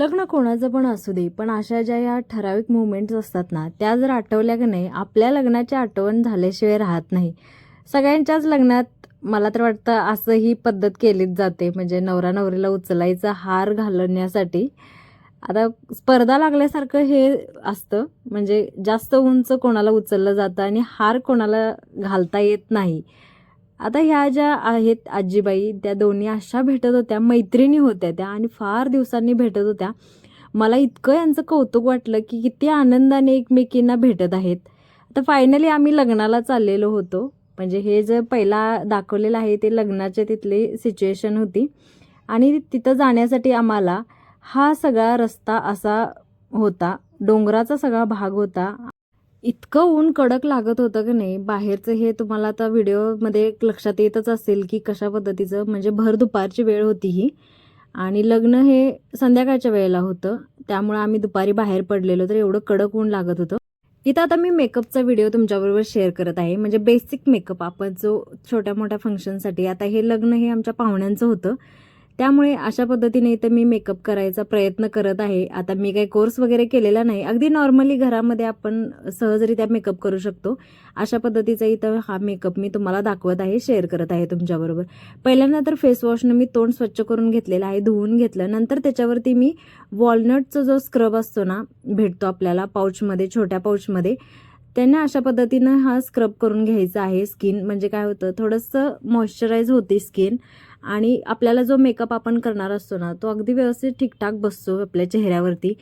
लग्न कोणाचं पण असू दे पण अशा ज्या या ठराविक मुवमेंट्स असतात ना त्या जर आठवल्या की नाही आपल्या लग्नाची आठवण झाल्याशिवाय राहत नाही. सगळ्यांच्याच लग्नात मला तर वाटतं असं ही पद्धत केलीच जाते म्हणजे नवरा नवरीला उचलायचा हार घालण्यासाठी. आता स्पर्धा लागल्यासारखं हे असतं म्हणजे जास्त उंच कोणाला उचललं जातं आणि हार कोणाला घालता येत नाही. आता ह्या ज्या आहेत आजीबाई त्या दोन्ही अशा भेटत होत्या मैत्रिणी होत्या त्या आणि फार दिवसांनी भेटत होत्या. मला इतकं यांचं कौतुक वाटलं की किती आनंदाने एकमेकींना भेटत आहेत. आता फायनली आम्ही लग्नाला चाललेलो होतो. म्हणजे हे जे पहिला दाखवलेलं आहे ते लग्नाचे तिथली सिच्युएशन होती. आणि तिथं जाण्यासाठी आम्हाला हा सगळा रस्ता असा होता. डोंगराचा सगळा भाग होता. इतकं ऊन कडक लागत होतं की नाही बाहेरचं हे तुम्हाला आता व्हिडिओमध्ये लक्षात येतच असेल की कशा पद्धतीचं म्हणजे भर दुपारची वेळ होती ही. आणि लग्न हे संध्याकाळच्या वेळेला होतं त्यामुळे आम्ही दुपारी बाहेर पडलेलो तर एवढं कडक ऊन लागत होतं. इथं आता मी मेकअपचा व्हिडिओ तुमच्याबरोबर शेअर करत आहे म्हणजे बेसिक मेकअप आपण जो छोट्या मोठ्या फंक्शनसाठी आता हे लग्न हे आमच्या पाहुण्यांचं होतं. त्यामुळे अशा पद्धतीने इथं मी मेकअप करायचा प्रयत्न करत आहे. आता मी काही कोर्स वगैरे केलेला नाही. अगदी नॉर्मली घरामध्ये आपण सहजरित्या मेकअप करू शकतो. अशा पद्धतीचा इथं हा मेकअप मी तुम्हाला दाखवत आहे शेअर करत आहे तुमच्याबरोबर. पहिल्यांदा तर फेसवॉशनं मी तोंड स्वच्छ करून घेतलेलं आहे धुवून घेतलं. नंतर त्याच्यावरती मी वॉलनटचा जो स्क्रब असतो ना भेटतो आपल्याला पाऊचमध्ये छोट्या पाऊचमध्ये त्यांना अशा पद्धतीनं हा स्क्रब करून घ्यायचा आहे स्किन म्हणजे काय होतं थोडंसं मॉइश्चराईज होते स्किन आणि आपल्याला जो मेकअप आपण करणार असतो ना तो अगदी व्यवस्थित ठीकठाक बसतो आपल्या चेहऱ्यावरती.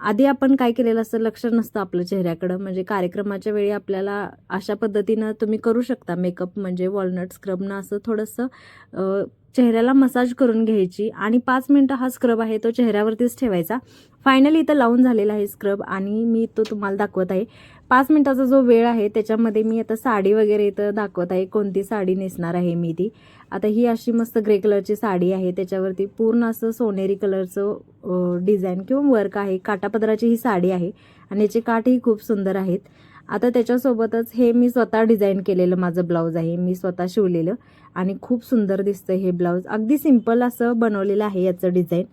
आधी आपण काय केलेलं असतं लक्ष नसतं आपलं चेहऱ्याकडं. म्हणजे कार्यक्रमाच्या वेळी आपल्याला अशा पद्धतीनं तुम्ही करू शकता मेकअप म्हणजे वॉलनट स्क्रबनं असं थोडंसं चेहऱ्याला मसाज करून घ्यायची आणि पाच मिनटं हा स्क्रब आहे तो चेहऱ्यावरतीच ठेवायचा. फायनली इथं लावून झालेला आहे स्क्रब आणि मी तो तुम्हाला दाखवत आहे. पाच मिनटाचा जो वेळ आहे त्याच्यामध्ये मी आता साडी वगैरे इथं दाखवत आहे. कोणती साडी नेसणार आहे मी ती. आता ही अशी मस्त ग्रे कलरची साडी आहे. त्याच्यावरती पूर्ण असं सोनेरी कलरचं डिझाईन किंवा वर्क आहे. काटापदराची ही साडी आहे आणि याचे काठही खूप सुंदर आहेत. आता त्याच्यासोबतच हे मी स्वतः डिझाईन केलेलं माझं ब्लाऊज आहे. मी स्वतः शिवलेलं आणि खूप सुंदर दिसतं हे ब्लाऊज. अगदी सिंपल असं बनवलेलं आहे याचं डिझाईन.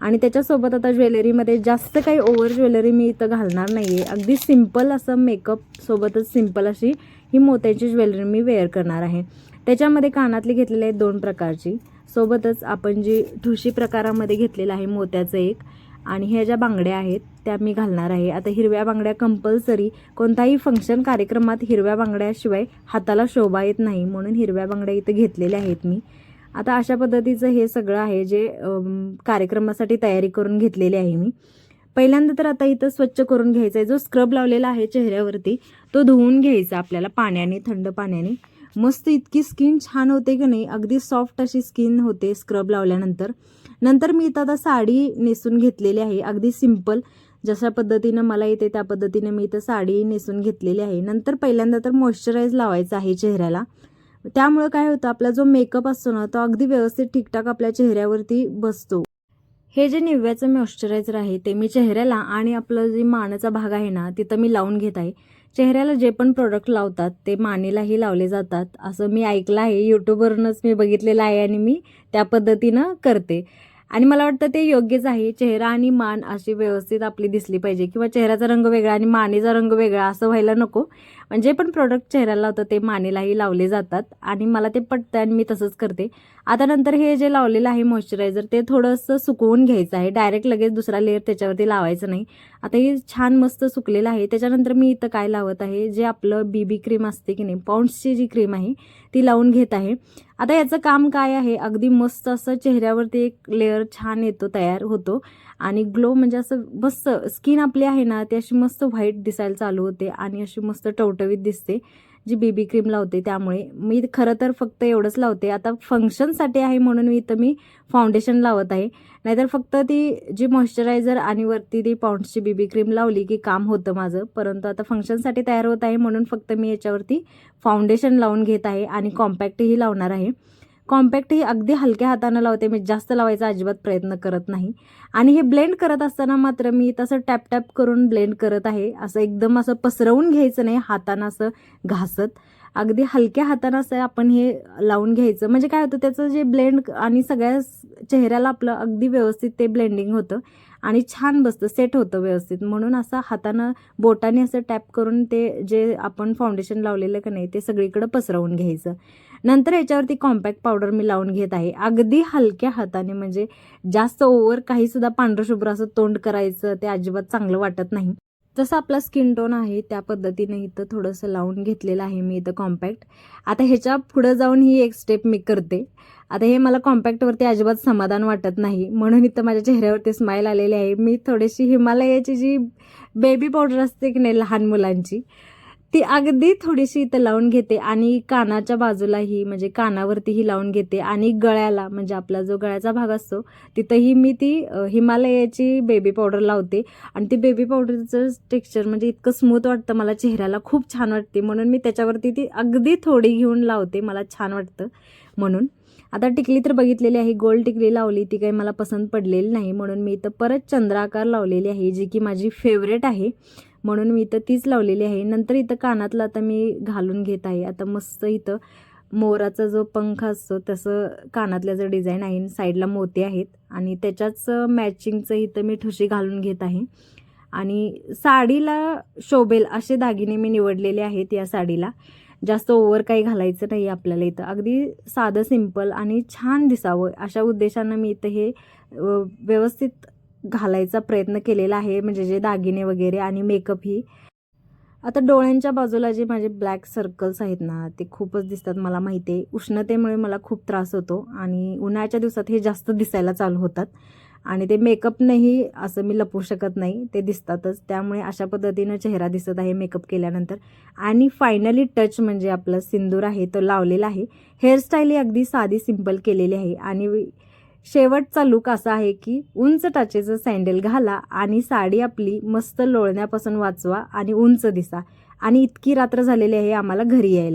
आणि त्याच्यासोबत आता ज्वेलरीमध्ये जास्त काही ओव्हर ज्वेलरी मी इथं घालणार नाही आहे अगदी सिंपल असं मेकअप सोबतच सिंपल अशी ही मोत्याची ज्वेलरी मी वेअर करणार आहे. त्याच्यामध्ये कानातली घेतलेली आहेत दोन प्रकारची. सोबतच आपण जी ठुशी प्रकारामध्ये घेतलेलं आहे मोत्याचं एक. आणि ह्या ज्या बांगड्या आहेत त्या मी घालणार आहे. आता हिरव्या बांगड्या कंपल्सरी कोणताही फंक्शन कार्यक्रमात हिरव्या बांगड्याशिवाय हाताला शोभा येत नाही. म्हणून हिरव्या बांगड्या इथं घेतलेल्या आहेत मी. आता अशा पद्धतीचं हे सगळं आहे जे कार्यक्रमासाठी तयारी करून घेतलेली आहे मी. पहिल्यांदा तर आता इथं स्वच्छ करून घ्यायचा आहे. जो स्क्रब लावलेला आहे चेहऱ्यावरती तो धुवून घ्यायचा आपल्याला पाण्याने थंड पाण्याने. मस्त इतकी स्किन छान होते की नाही अगदी सॉफ्ट अशी स्किन होते स्क्रब लावल्यानंतर. नंतर मी इथं आता साडी नेसून घेतलेली आहे. अगदी सिंपल जशा पद्धतीनं मला येते त्या पद्धतीनं मी इथं साडी नेसून घेतलेली आहे. नंतर पहिल्यांदा तर मॉइश्चराईज लावायचं आहे चेहऱ्याला. त्यामुळं काय होतं आपला जो मेकअप असतो ना तो अगदी व्यवस्थित ठीकठाक आपल्या चेहऱ्यावरती बसतो. हे जे निव्याचं मॉइश्चरायझर आहे ते मी चेहऱ्याला आणि आपलं जे मानाचा भाग आहे ना तिथं मी लावून घेत आहे. चेहऱ्याला जे पण प्रोडक्ट लावतात ते मानेलाही लावले जातात. असं मी ऐकलं आहे. यूट्यूबवरूनच मी बघितलेलं आहे आणि मी त्या पद्धतीनं करते. आणि मला वाटतं ते योग्यच आहे. चेहरा आणि मान अशी व्यवस्थित आपली दिसली पाहिजे. किंवा चेहऱ्याचा रंग वेगळा आणि मानेचा रंग वेगळा असं व्हायला नको. म्हणजे पण प्रोडक्ट चेहऱ्याला लावतं ते मानेलाही लावले जातात. आणि मला ते पटतं आणि मी तसंच करते. आता नंतर हे जे लावलेलं आहे मॉइश्चरायझर ते थोडंसं सुकवून घ्यायचं आहे. डायरेक्ट लगेच दुसरा लेअर त्याच्यावरती लावायचं नाही. आता हे छान मस्त सुकलेलं आहे. त्याच्यानंतर मी इथं काय लावत आहे जे आपलं बीबी क्रीम असते की नाही पाऊंड्सची जी क्रीम आहे ती लावून घेत आहे. आता याचं काम काय आहे? अगदी मस्त असं चेहऱ्यावरती एक लेअर छान येतो तयार होतो. आणि ग्लो म्हणजे असं मस्त स्किन आपली आहे ना ती अशी मस्त व्हाईट दिसायला चालू होते. आणि अशी मस्त टवट टवटवीत दिसते जी बेबी क्रीम लावते त्यामुळे. मी खरं तर फक्त एवढंच लावते. आता फंक्शनसाठी आहे म्हणून मी इथं मी फाउंडेशन लावत आहे. नाहीतर फक्त ती जी मॉइश्चरायझर आणि वरती ती पाऊंड्सची बेबी क्रीम लावली की काम होतं माझं. परंतु आता फंक्शनसाठी तयार होत आहे म्हणून फक्त मी याच्यावरती फाउंडेशन लावून घेत आहे आणि कॉम्पॅक्टही लावणार आहे. कॉम्पॅक्ट ही अगदी हलक्या हातानं लावते. मी जास्त लावायचा अजिबात प्रयत्न करत नाही. आणि हे ब्लेंड करत असताना मात्र मी तसं टॅप टॅप करून ब्लेंड करत आहे. असं एकदम असं पसरवून घ्यायचं नाही. हातानं असं घासत. अगदी हलक्या हातानं असं आपण हे लावून घ्यायचं. म्हणजे काय होतं त्याचं जे ब्लेंड आणि सगळ्या चेहऱ्याला आपलं अगदी व्यवस्थित ते ब्लेंडिंग होतं आणि छान बसतं सेट होतं व्यवस्थित. म्हणून असं हातानं बोटाने असं टॅप करून ते जे आपण फाउंडेशन लावलेलं का नाही ते सगळीकडं पसरवून घ्यायचं. नंतर याच्यावरती कॉम्पॅक्ट पावडर मी लावून घेत आहे. अगदी हलक्या हाताने म्हणजे जास्त ओव्हर काहीसुद्धा पांढरशुभ्र असं तोंड करायचं ते अजिबात चांगलं वाटत नाही. जसं आपला स्किन टोन आहे त्या पद्धतीने इथं थोडंसं लावून घेतलेलं आहे मी इथं कॉम्पॅक्ट आता ह्याच्या पुढं जाऊन ही एक स्टेप मी करते. आता हे मला कॉम्पॅक्टवरती अजिबात समाधान वाटत नाही. म्हणून इथं माझ्या चेहऱ्यावरती स्माईल आलेली आहे. मी थोडीशी हिमालयाची जी बेबी पावडर असते की नाही लहान मुलांची ती अगदी थोडीशी इथं लावून घेते आणि कानाच्या बाजूलाही म्हणजे कानावरतीही लावून घेते आणि गळ्याला म्हणजे आपला जो गळ्याचा भाग असतो तिथंही मी ती हिमालयाची बेबी पावडर लावते. आणि ती बेबी पावडरचं टेक्स्चर म्हणजे इतकं स्मूथ वाटतं मला चेहऱ्याला खूप छान वाटते. म्हणून मी त्याच्यावरती ती अगदी थोडी घेऊन लावते मला छान वाटतं. म्हणून आता टिकली तर बघितलेली आहे गोल टिकली लावली ती काही मला पसंत पडलेली नाही. म्हणून मी इथं परत चंद्राकार लावलेली आहे जी की माझी फेवरेट आहे. म्हणून मी इथं तीच लावलेली आहे. नंतर इथं कानातलं आता मी घालून घेत आहे. आता मस्त इथं मोराचा जो पंख असतो तसं कानातल्याचं डिझाईन आहे साईडला मोती आहेत आणि त्याच्याच मॅचिंगचं इथं मी ठुशी घालून घेत आहे. आणि साडीला शोभेल असे दागिने मी निवडलेले आहेत या साडीला. जास्त ओवर काही घालायचं नाही आपल्याला इथं. अगदी साधं सिंपल आणि छान दिसावं अशा उद्देशानं मी इथं हे व्यवस्थित घालायचा प्रयत्न केलेला आहे म्हणजे जे दागिने वगैरे आणि मेकअप ही. आता डोळ्यांच्या बाजूला जे माझे ब्लॅक सर्कल्स आहेत ना ते खूपच दिसतात मला माहिती आहे. उष्णतेमुळे मला खूप त्रास होतो आणि उन्हाळ्याच्या दिवसात हे जास्त दिसायला चालू होतात. आणि ते मेकअपनेही असं मी लपवू शकत नाही ते दिसतातच. त्यामुळे अशा पद्धतीनं चेहरा दिसत आहे मेकअप केल्यानंतर. आणि फायनली टच म्हणजे आपलं सिंदूर आहे तो लावलेला आहे. हेअरस्टाईल ही अगदी साधी सिंपल केलेली आहे. आणि शेवटचा लुक असा आहे की उंच टाचेचं सँडल घाला आणि साडी आपली मस्त लोळण्यापासून वाचवा आणि उंच दिसा. आणि इतकी रात्र झालेली आहे आम्हाला घरी यायला.